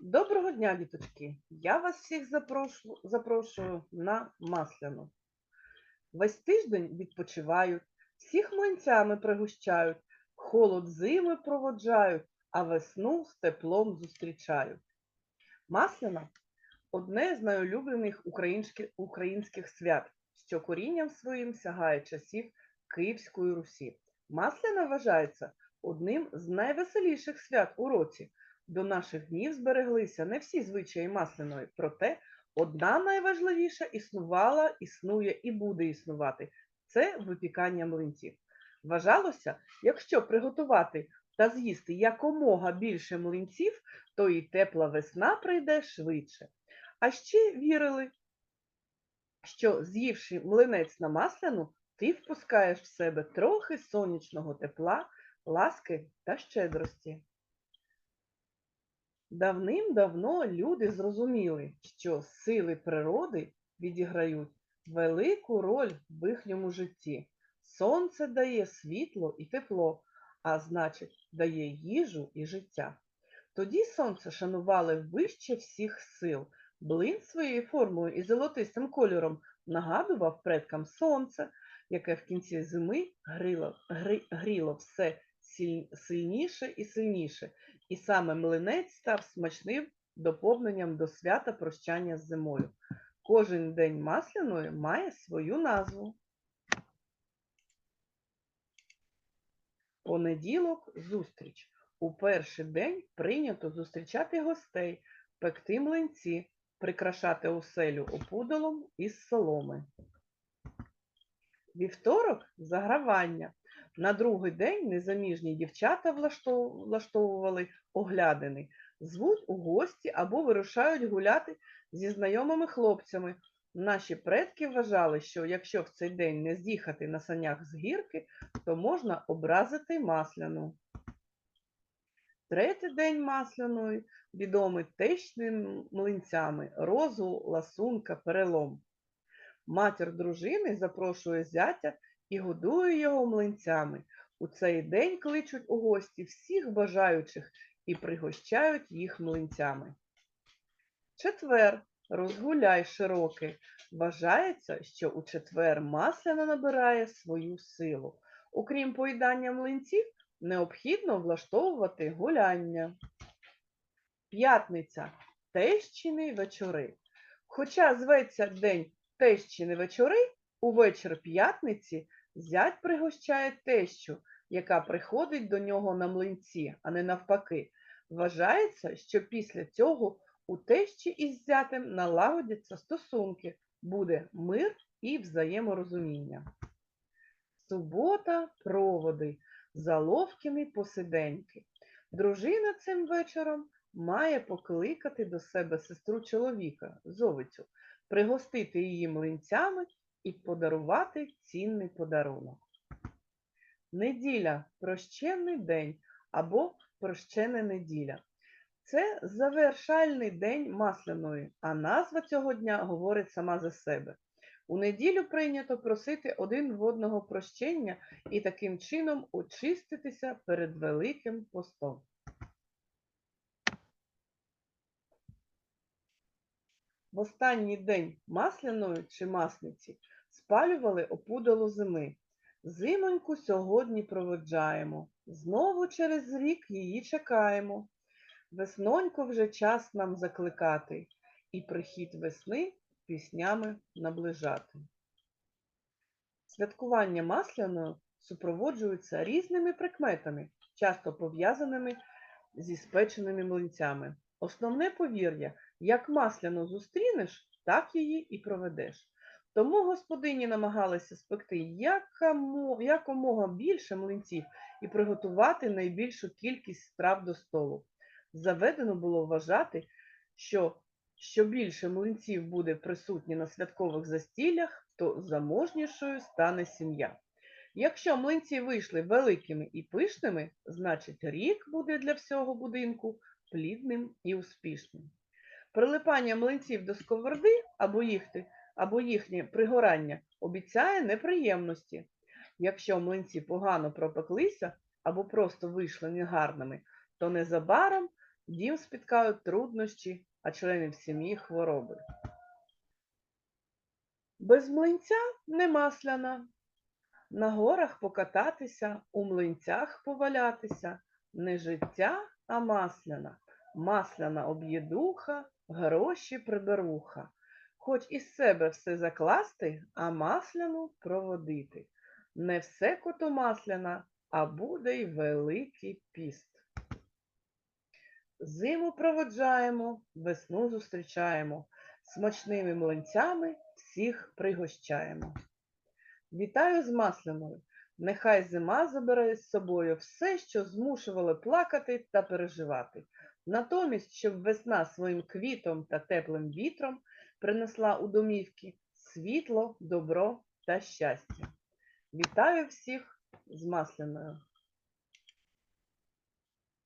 Доброго дня, діточки! Я вас всіх запрошу, запрошую на Масляну. Весь тиждень відпочивають, всіх млинцями пригощають, холод зими проводжають, а весну з теплом зустрічають. Масляна одне з найулюблених українських, свят, що корінням своїм сягає часів Київської Русі. Масляна вважається одним з найвеселіших свят у році. До наших днів збереглися не всі звичаї масляної, проте одна найважливіша існувала, існує і буде існувати це випікання млинців. Вважалося, якщо приготувати та з'їсти якомога більше млинців, то і тепла весна прийде швидше. А ще вірили, що з'ївши млинець на масляну, ти впускаєш в себе трохи сонячного тепла, ласки та щедрості. Давним-давно люди зрозуміли, що сили природи відіграють велику роль в їхньому житті. Сонце дає світло і тепло, а значить, дає їжу і життя. Тоді сонце шанували вище всіх сил. Блин своєю формою і золотистим кольором нагадував предкам сонце, яке в кінці зими гріло, гріло все сильніше і сильніше, і саме млинець став смачним доповненням до свята прощання з зимою. Кожен день масляної має свою назву. Понеділок зустріч. У перший день прийнято зустрічати гостей, пекти млинці, прикрашати оселю опудолом із соломи. Вівторок загравання. На другий день незаміжні дівчата влаштовували оглядини, звуть у гості або вирушають гуляти зі знайомими хлопцями. Наші предки вважали, що якщо в цей день не з'їхати на санях з гірки, то можна образити масляну. Третій день масляної відомий течними млинцями, розу, ласунка, перелом. Матір дружини запрошує зятя і годує його млинцями. У цей день кличуть у гості всіх бажаючих і пригощають їх млинцями. Четвер розгуляй широкий. Вважається, що у четвер масляна набирає свою силу. Окрім поїдання млинців, необхідно влаштовувати гуляння. П'ятниця тещини вечори. Хоча зветься день тещини вечори, увечір п'ятниці зять пригощає тещу, яка приходить до нього на млинці, а не навпаки. Вважається, що після цього у тещі із зятем налагодяться стосунки, буде мир і взаєморозуміння. Субота проводи, заловкіни посиденьки. Дружина цим вечором має покликати до себе сестру чоловіка, зовицю, пригостити її млинцями і подарувати цінний подарунок. Неділя прощенний день або прощена неділя. Це завершальний день масляної, а назва цього дня говорить сама за себе. У неділю прийнято просити один в одного прощення і таким чином очиститися перед Великим постом. В останній день масляної чи масниці спалювали опудало зими. Зимоньку сьогодні проводжаємо, знову через рік її чекаємо. Веснонько вже час нам закликати, і прихід весни піснями наближати. Святкування масляної супроводжується різними прикметами, часто пов'язаними зі спеченими млинцями. Основне повір'я як масляну зустрінеш, так її і проведеш. Тому господині намагалися спекти якомога більше млинців і приготувати найбільшу кількість страв до столу. Заведено було вважати, що що більше млинців буде присутні на святкових застіллях, то заможнішою стане сім'я. Якщо млинці вийшли великими і пишними, значить рік буде для всього будинку плідним і успішним. Прилипання млинців до сковороди або їхти, або їхнє пригорання обіцяє неприємності. Якщо млинці погано пропеклися або просто вийшли негарними, то незабаром дім спіткають труднощі, а членів сім'ї хвороби. Без млинця не масляна. На горах покататися, у млинцях повалятися. Не життя, а масляна. Масляна об'єдуха, гроші приберуха. Хоч із себе все закласти, а масляну проводити. Не все коту масляна, а буде й великий піст. Зиму проводжаємо, весну зустрічаємо, смачними млинцями всіх пригощаємо. Вітаю з масляною. Нехай зима забере з собою все, що змушувало плакати та переживати. Натомість, щоб весна своїм квітом та теплим вітром принесла у домівки світло, добро та щастя. Вітаю всіх з масляною.